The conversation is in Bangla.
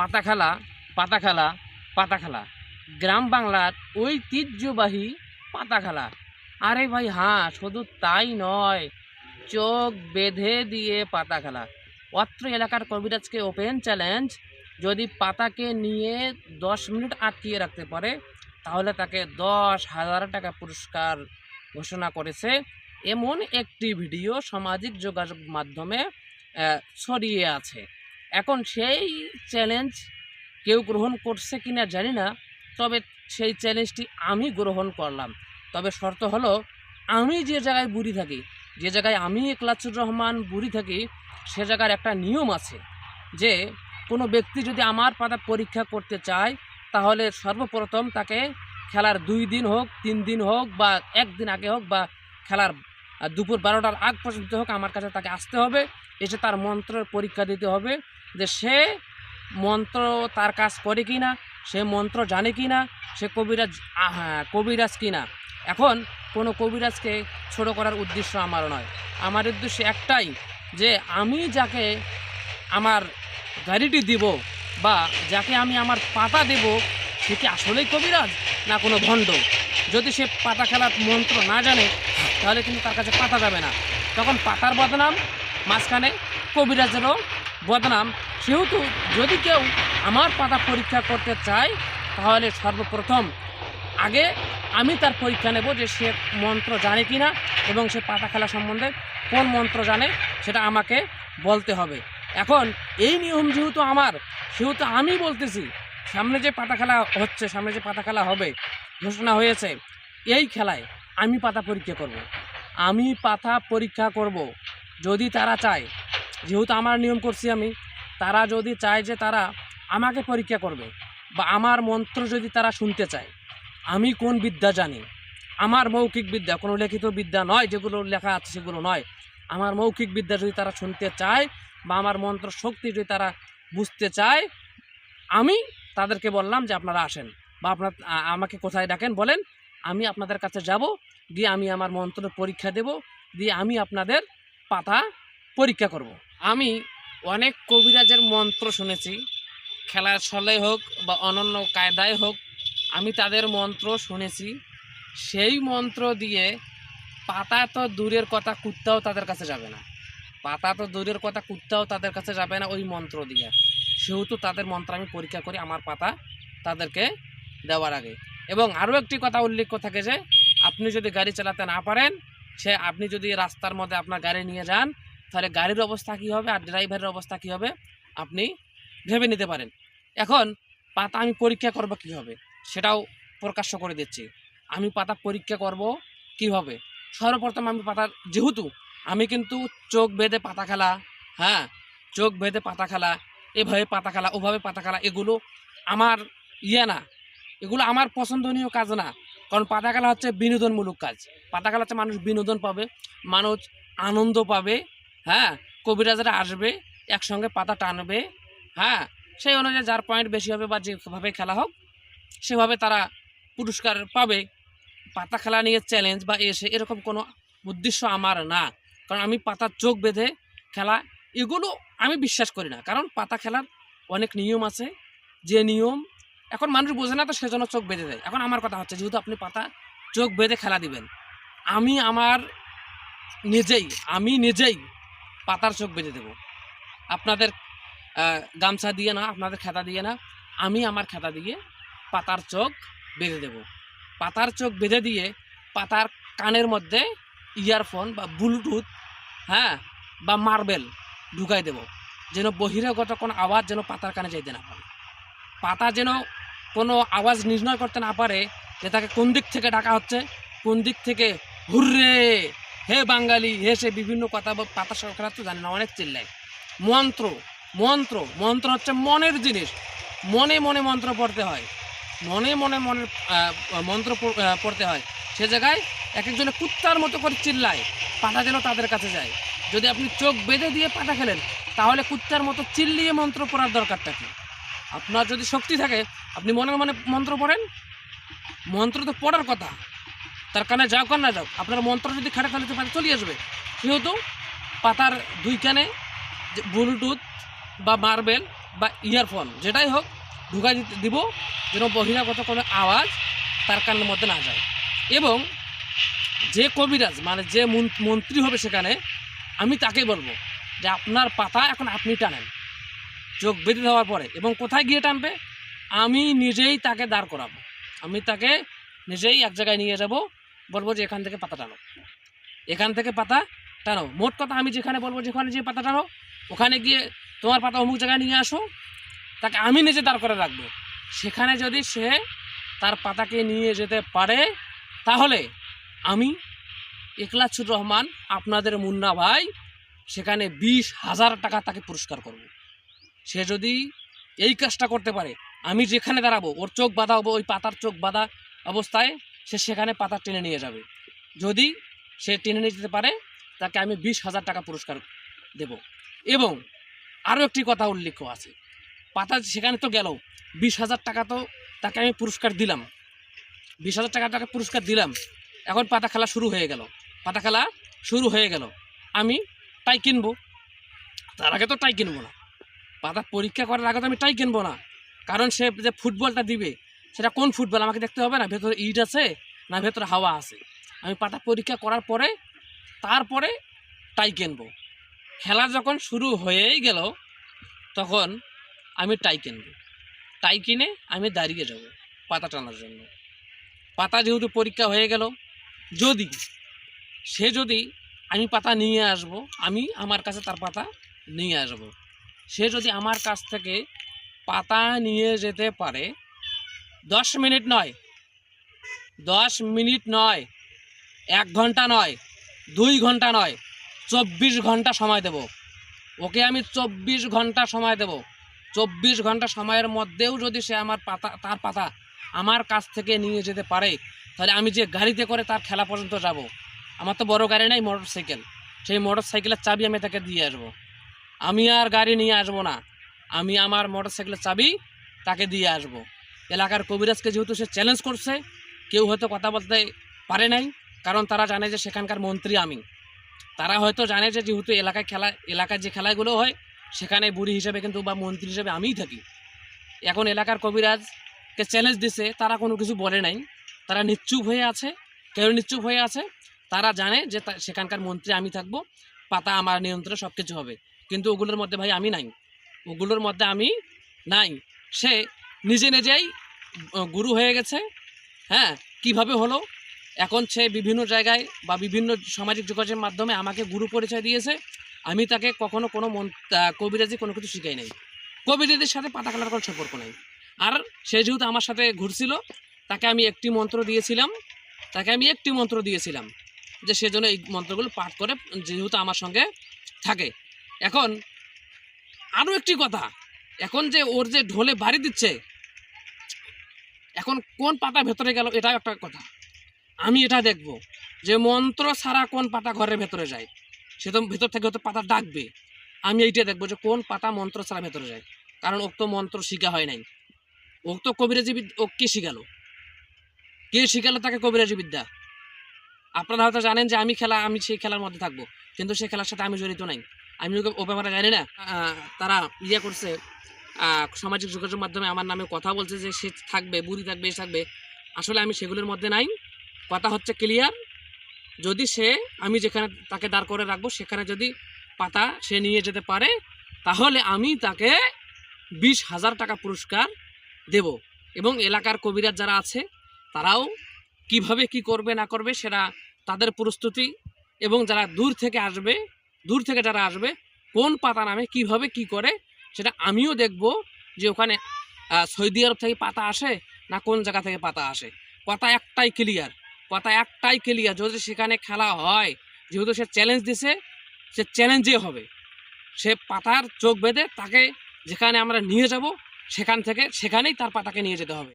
পাতা খেলা পাতা খেলা পাতা খেলা গ্রাম বাংলার ঐতিহ্যবাহী পাতা খেলা আরে ভাই হ্যাঁ শুধু তাই নয়, চোখ বেঁধে দিয়ে পাতা খেলা অত্র এলাকার কবিরাজকে ওপেন চ্যালেঞ্জ, যদি পাতাকে নিয়ে দশ মিনিট আটকিয়ে রাখতে পারে, তাহলে তাকে দশ হাজার টাকা পুরস্কার ঘোষণা করেছে। এমন একটি ভিডিও সামাজিক যোগাযোগ মাধ্যমে ছড়িয়ে আছে। এখন সেই চ্যালেঞ্জ কেউ গ্রহণ করছে কিনা জানি না, তবে সেই চ্যালেঞ্জটি আমি গ্রহণ করলাম। তবে শর্ত হলো, আমি যে জায়গায় বুড়ি থাকি, যে জায়গায় আমি একলাচুর রহমান বুড়ি থাকি, সে জায়গার একটা নিয়ম আছে যে, কোনো ব্যক্তি যদি আমার পাতা পরীক্ষা করতে চায়, তাহলে সর্বপ্রথম তাকে খেলার দুই দিন হোক, তিন দিন হোক বা একদিন আগে হোক বা খেলার দুপুর বারোটার আগ পর্যন্ত হোক আমার কাছে তাকে আসতে হবে এসে তার মন্ত্রের পরীক্ষা দিতে হবে যে সে মন্ত্র তার কাজ করে কি না সে মন্ত্র জানে কি না সে কবিরাজ হ্যাঁ, কবিরাজ কি না এখন কোনো কবিরাজকে ছোট করার উদ্দেশ্য আমার নয়। আমার উদ্দেশ্য একটাই যে আমি যাকে আমার গাড়িটি দিব বা যাকে আমি আমার পাতা দেব সে কি আসলেই কবিরাজ না কোনো ভণ্ড? যদি সে পাতা খেলার মন্ত্র না জানে তাহলে কিন্তু তার কাছে পাতা যাবে না। তখন পাতার বদনাম, মাঝখানে কবিরাজেরও বদনাম। সেহেতু যদি কেউ আমার পাতা পরীক্ষা করতে চায়, তাহলে সর্বপ্রথম আগে আমি তার পরীক্ষা নেব যে সে মন্ত্র জানে কি না এবং সে পাতা খেলা সম্বন্ধে কোন মন্ত্র জানে সেটা আমাকে বলতে হবে। এখন এই নিয়ম যেহেতু আমার, সেহেতু আমি বলতেছি, সামনে যে পাতা খেলা হচ্ছে, সামনে যে পাতা খেলা হবে, ঘোষণা হয়েছে, এই খেলায় আমি পাতা পরীক্ষা করব। আমি পাতা পরীক্ষা করব। যদি তারা চায় যেহেতু আমার নিয়ম করছি আমি, তারা যদি চায় যে তারা আমাকে পরীক্ষা করবে বা আমার মন্ত্র যদি তারা শুনতে চায় আমি কোন বিদ্যা জানি আমার মৌখিক বিদ্যা, কোনো লিখিত বিদ্যা নয় যেগুলো লেখা আছে সেগুলো নয় আমার মৌখিক বিদ্যা যদি তারা শুনতে চায় বা আমার মন্ত্র শক্তি যদি তারা বুঝতে চায়, আমি তাদেরকে বললাম যে আপনারা আসেন বা আপনার আমাকে কোথায় ডাকেন বলেন, আমি আপনাদের কাছে যাব গিয়ে আমি আমার মন্ত্র পরীক্ষা দেব, দিয়ে আমি আপনাদের পাতা পরীক্ষা করব। আমি অনেক কবিরাজের মন্ত্র শুনেছি, খেলার ছলে হোক বা অনন্য কায়দায় হোক, আমি তাদের মন্ত্র শুনেছি। সেই মন্ত্র দিয়ে পাতা তো দূরের কথা, কুত্তাও তাদের কাছে যাবে না। পাতা তো দূরের কথা, কুত্তাও তাদের কাছে যাবে না ওই মন্ত্র দিয়ে। সেহেতু তাদের মন্ত্র আমি পরীক্ষা করি, আমার পাতা তাদেরকে দেওয়ার আগে। এবং আরও একটি কথা উল্লেখ থাকে যে আপনি যদি গাড়ি চালাতে না পারেন, সে আপনি যদি রাস্তার মধ্যে আপনার গাড়ি নিয়ে যান, তাহলে গাড়ির অবস্থা কী হবে আর ড্রাইভারের অবস্থা কী হবে আপনি ভেবে নিতে পারেন। এখন পাতা আমি পরীক্ষা করব কী হবে সেটাও প্রকাশ্য করে দিচ্ছি। আমি পাতা পরীক্ষা করব কীভাবে? সর্বপ্রথম আমি পাতার, যেহেতু আমি কিন্তু চোখ বেঁধে পাতা খেলা হ্যাঁ চোখ বেঁধে পাতা খেলা, এভাবে পাতা খেলা, ওভাবে পাতা খেলা, এগুলো আমার ইয়ে না, এগুলো আমার পছন্দনীয় কাজ না। কারণ পাতা খেলা হচ্ছে বিনোদনমূলক কাজ। পাতা খেলা হচ্ছে মানুষ বিনোদন পাবে, মানুষ আনন্দ পাবে হ্যাঁ? কবিরাজরা আসবে, একসঙ্গে পাতা টানবে হ্যাঁ? সেই অনুযায়ী যার পয়েন্ট বেশি হবে বা যেভাবে খেলা হোক, সেভাবে তারা পুরস্কার পাবে। পাতা খেলা নিয়ে চ্যালেঞ্জ বা এসে এরকম কোনো উদ্দেশ্য আমার না। কারণ আমি পাতার চোখ বেঁধে খেলা, এগুলো আমি বিশ্বাস করি না। কারণ পাতা খেলার অনেক নিয়ম আছে। যে নিয়ম এখন মানুষ বোঝে না তো সেজন্য চোখ বেঁধে দেয়। এখন আমার কথা হচ্ছে, যেহেতু আপনি পাতা, চোখ বেঁধে খেলা দিবেন। আমি আমার নিজেই, আমি নিজেই পাতার চোখ বেঁধে দেব। আপনাদের গামছা দিয়ে না, আপনাদের খেতা দিয়ে না, আমি আমার খেতা দিয়ে পাতার চোখ বেঁধে দেব। পাতার চোখ বেঁধে দিয়ে পাতার কানের মধ্যে ইয়ারফোন বা ব্লুটুথ হ্যাঁ বা মার্বেল ঢুকাই দেব। যেন বহিরাগত কোনো আওয়াজ যেন পাতার কানে যাইতে না পারে। পাতা যেন কোনো আওয়াজ নির্ণয় করতে না পারে যে তাকে কোন দিক থেকে ডাকা হচ্ছে কোন দিক থেকে হুররে হে বাঙালি হে সে বিভিন্ন কথা পাতা সরকার তো জানে না অনেক চিল্লায়। মন্ত্র মন্ত্র মন্ত্র হচ্ছে মনের জিনিস। মনে মনে মন্ত্র পড়তে হয়। মনে মনে আহ, মন্ত্র পড়তে হয়। সে জায়গায় এক একজনে কুত্তার মতো করে চিল্লায় পাতা যেন তাদের কাছে যায়। যদি আপনি চোখ বেঁধে দিয়ে পাতা খেলেন তাহলে কুত্তার মতো চিল্লিয়ে মন্ত্র পড়ার দরকারটা কি? আপনার যদি শক্তি থাকে, আপনি মনে মনে মন্ত্র পড়েন। মন্ত্র তো পড়ার কথা। তার কানে যাও কান না যাও, আপনার মন্ত্র যদি খাটে তাহলে তো পাতা চলে আসবে। সেহেতু পাতার দুই কানে ব্লুটুথ বা মার্বেল বা ইয়ারফোন, যেটাই হোক, ঢুকাই দিতে দিব, যেন বহিরাগত কোনো আওয়াজ তার কানের মধ্যে না যায়। এবং যে কবিরাজ মানে যে মন- মন্ত্রী হবে সেখানে, আমি তাকে বলব যে আপনার পাতা এখন আপনি টানেন। চোখ বেঁধে দেওয়ার পরে এবং কোথায় গিয়ে টানবে, আমি নিজেই তাকে দাঁড় করাবো। আমি তাকে নিজেই এক জায়গায় নিয়ে যাব, বলব যে এখান থেকে পাতা টানো। এখান থেকে পাতা টানো। মোট কথা আমি যেখানে বলব যেখানে যে পাতা টানো, ওখানে গিয়ে তোমার পাতা অমুক জায়গায় নিয়ে আসো। তাকে আমি নিজে দাঁড় করে রাখব। সেখানে যদি সে তার পাতাকে নিয়ে যেতে পারে, তাহলে আমি একলাচুর রহমান, আপনাদের মুন্না ভাই, সেখানে বিশ হাজার টাকা তাকে পুরস্কার করব। সে যদি এই কাজটা করতে পারে, আমি যেখানে দাঁড়াবো, ওর চোখ বাঁধা হব ওই পাতার চোখ বাঁধা অবস্থায় সে সেখানে পাতা টেনে নিয়ে যাবে। যদি সে টেনে নিয়ে যেতে পারে, তাকে আমি বিশ হাজার টাকা পুরস্কার দেব। এবং আরও একটি কথা উল্লেখ আছে। পাতা সেখানে তো গেল, বিশ হাজার টাকা তো তাকে আমি পুরস্কার দিলাম। বিশ হাজার টাকা তাকে পুরস্কার দিলাম। এখন পাতা খেলা শুরু হয়ে গেল। পাতা খেলা শুরু হয়ে গেল। আমি টাই কিনবো। তার আগে তো টাই কিনবো না। পাতা পরীক্ষা করার আগে তো আমি টাই কিনবো না। কারণ সে যে ফুটবলটা দিবে, সেটা কোন ফুটবল? আমাকে দেখতে হবে না, ভেতরে ইট আছে না ভেতরে হাওয়া আছে। আমি পাতা পরীক্ষা করার পরে, তারপরে টাই কিনবো। খেলা যখন শুরু হয়েই গেল, তখন আমি টাই কিনবো। টাই কিনে আমি দাঁড়িয়ে যাব পাতা টানার জন্য। পাতা যেহেতু পরীক্ষা হয়ে গেল, যদি, সে যদি আমি পাতা নিয়ে আসব, আমি আমার কাছে তার পাতা নিয়ে আসব। সে যদি আমার কাছ থেকে পাতা নিয়ে যেতে পারে, দশ মিনিট নয়, দশ মিনিট নয়, এক ঘণ্টা নয়, দুই ঘণ্টা নয়, চব্বিশ ঘণ্টা সময় দেব। ওকে আমি চব্বিশ ঘণ্টা সময় দেব। চব্বিশ ঘণ্টা সময়ের মধ্যেও যদি সে আমার পাতা, তার পাতা আমার কাছ থেকে নিয়ে যেতে পারে, তাহলে আমি যে গাড়িতে করে তার খেলা পর্যন্ত যাব। আমার তো বড় গাড়ি নাই মোটর সাইকেল সেই মোটর সাইকেলের চাবি আমি তাকে দিয়ে আসব। আমি আর গাড়ি নিয়ে আসব না। আমি আমার মোটর সাইকেলের চাবি তাকে দিয়ে আসব। এলাকার কবিরাজকে যেহেতু সে চ্যালেঞ্জ করছে, কেউ হয়তো কথা বলতে পারে নাই, কারণ তারা জানে যে সেখানকার মন্ত্রী আমি। তারা হয়তো জানে যে যেহেতু এলাকায় খেলা এলাকায় যে খেলাগুলো হয়, সেখানে বুড়ি হিসেবে কিন্তু বা মন্ত্রী হিসেবে আমিই থাকি। এখন এলাকার কবিরাজকে চ্যালেঞ্জ দিছে, তারা কোনো কিছু বলে নাই। তারা নিশ্চুপ হয়ে আছে, কেউ নিশ্চুপ হয়ে আছে, তারা জানে যে সেখানকার মন্ত্রী আমি থাকব, পাতা আমার নিয়ন্ত্রণে সব কিছু হবে। কিন্তু ওগুলোর মধ্যে ভাই আমি নাই। ওগুলোর মধ্যে আমি নাই। সে নিজে নিজেই গুরু হয়ে গেছে। হ্যাঁ কীভাবে হলো? এখন সে বিভিন্ন জায়গায় বা বিভিন্ন সামাজিক যোগাযোগের মাধ্যমে আমাকে গুরু পরিচয় দিয়েছে। আমি তাকে কখনো কোনো মন কবিরাজি কোনো কিছু শিখাই নাই। কবিরাজির সাথে পাতা খেলার কোনো সম্পর্ক নাই। আর সে যেহেতু আমার সাথে ঘুরছিল, তাকে আমি একটি মন্ত্র দিয়েছিলাম। তাকে আমি একটি মন্ত্র দিয়েছিলাম যে সেজন্য এই মন্ত্রগুলো পাঠ করে যেহেতু আমার সঙ্গে থাকে। এখন আরও একটি কথা। এখন যে ওর যে ঢোলে বাড়ি দিচ্ছে, এখন কোন পাতা ভেতরে গেল এটাও একটা কথা। আমি এটা দেখব যে মন্ত্র ছাড়া কোন পাতা ঘরের ভেতরে যায়। সে তো ভেতর থেকে হয়তো পাতা ডাকবে। আমি এইটা দেখব যে কোন পাতা মন্ত্র ছাড়া ভেতরে যায়। কারণ ওক তো মন্ত্র শিখা হয় নাই। ওক তো কবিরাজি ও কে শিখালো? কে শিখালো তাকে কবিরাজি বিদ্যা? আপনারা হয়তো জানেন যে আমি খেলা, আমি সেই খেলার মধ্যে থাকব। কিন্তু সেই খেলার সাথে আমি জড়িত নাই। আমি ও ব্যাপারে জানি না। তারা ইয়ে করছে সামাজিক যোগাযোগ মাধ্যমে আমার নামে কথা বলছে যে সে থাকবে, বুড়ি থাকবে, এ থাকবে। আসলে আমি সেগুলোর মধ্যে নাই। কথা হচ্ছে ক্লিয়ার যদি সে, আমি যেখানে তাকে দাঁড় করে রাখব, সেখানে যদি পাতা সে নিয়ে যেতে পারে, তাহলে আমি তাকে বিশ হাজার টাকা পুরস্কার দেব। এবং এলাকার কবিরাজ যারা আছে, তারাও কীভাবে কি করবে, না করবে, সেটা তাদের প্রস্তুতি। এবং যারা দূর থেকে আসবে দূর থেকে যারা আসবে, কোন পাতা নামে, কীভাবে, কি করে, সেটা আমিও দেখব যে ওখানে সৌদি আরব থেকে পাতা আসে না কোন জায়গা থেকে পাতা আসে। কথা একটাই ক্লিয়ার কথা একটাই ক্লিয়ার যদি সেখানে খেলা হয়, যেহেতু সে চ্যালেঞ্জ দিছে, সে চ্যালেঞ্জে হবে। সে পাতার চোখ বেঁধে তাকে যেখানে আমরা নিয়ে যাব, সেখান থেকে, সেখানেই তার পাতাকে নিয়ে যেতে হবে।